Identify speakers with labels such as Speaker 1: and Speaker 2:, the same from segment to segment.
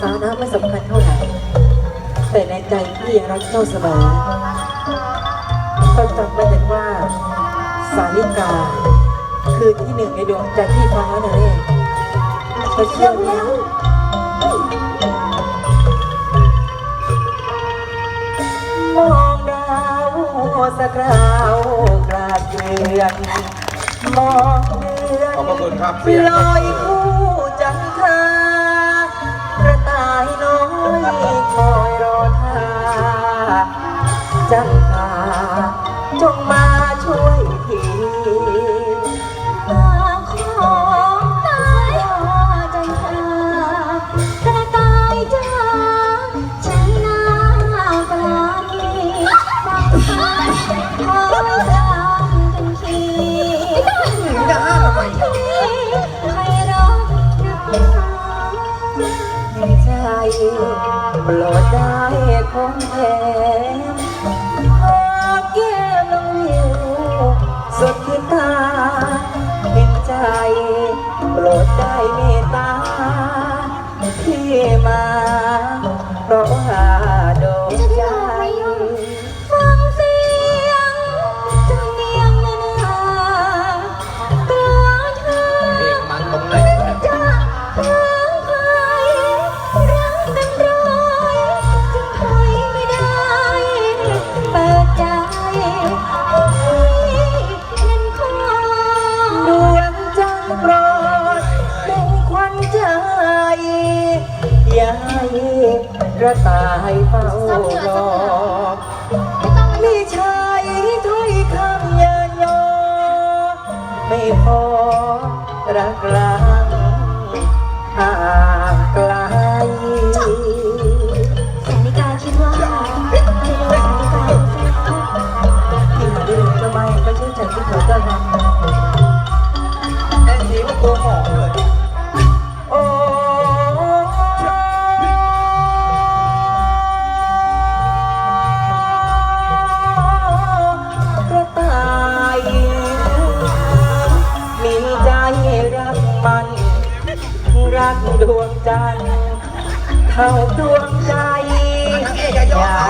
Speaker 1: สานะไม่สำคัญเท่าไหร่ แต่ในใจพี่ยังรักเจ้าเสมอต้องจำไว้เลยว่า สาลิกา คือที่หนึ่งในดวงใจพี่ฟ้านั่นเองเธอเชื่อไหมมองดาวสักคราวกลาดเดือนมองเดือน
Speaker 2: ขอบพระคุณครับ
Speaker 1: ปล่อยคู่จันทรา จันทราจงมาช่วยที
Speaker 3: มาของตายใจเธอกระต่ายจ้าฉันน่ากลาดีฟังคำขอรามกันทีจะห้ามทำไมใครร้องรักษา
Speaker 1: ในใจโปรดได้คงแท กระ
Speaker 2: ต่า
Speaker 3: ยเฝ้า
Speaker 1: รอ
Speaker 3: ไม่ต้องมา
Speaker 1: ไม่ใช่ถ้อยคำเยินยอ ไม่พอรักลางห่างไกล
Speaker 3: ส รักดว
Speaker 1: งจันทร์เท่าดวงใจอยาก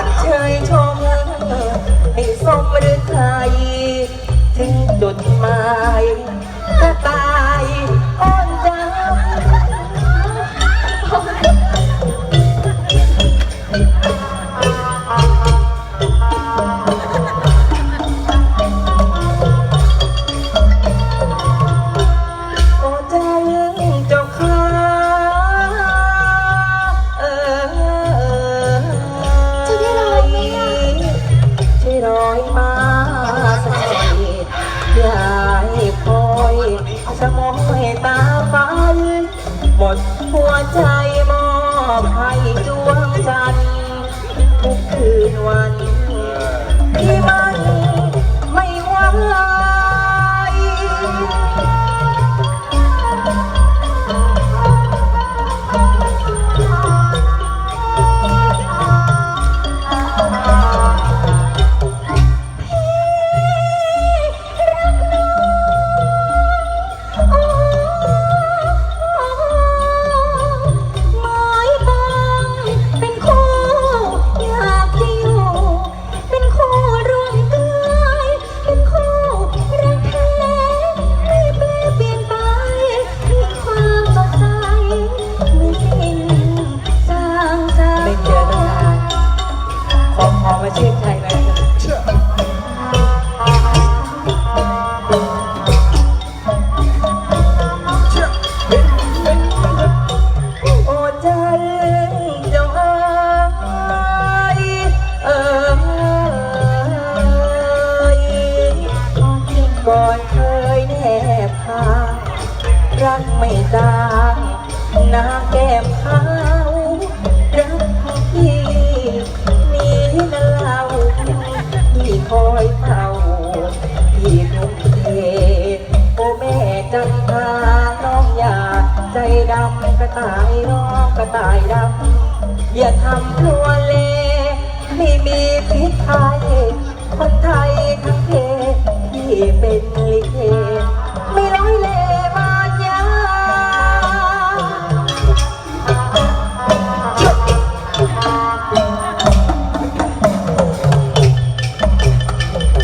Speaker 1: ดหัวใจมอบให้ดวงจันทร์ทุกคืนวันที่มัน ห
Speaker 3: น้าแก้
Speaker 1: มขาวรักพี่นี่นะเล่าพี่คอยเฝ้าพี่ทุ่มเทโอ้แม่จันทาน้องอยากใจดำกระต่ายร้องกระต่ายดำอย่าทำพลัวเลไม่มีพิษภัยคนไทยทั้งเพศที่เป็น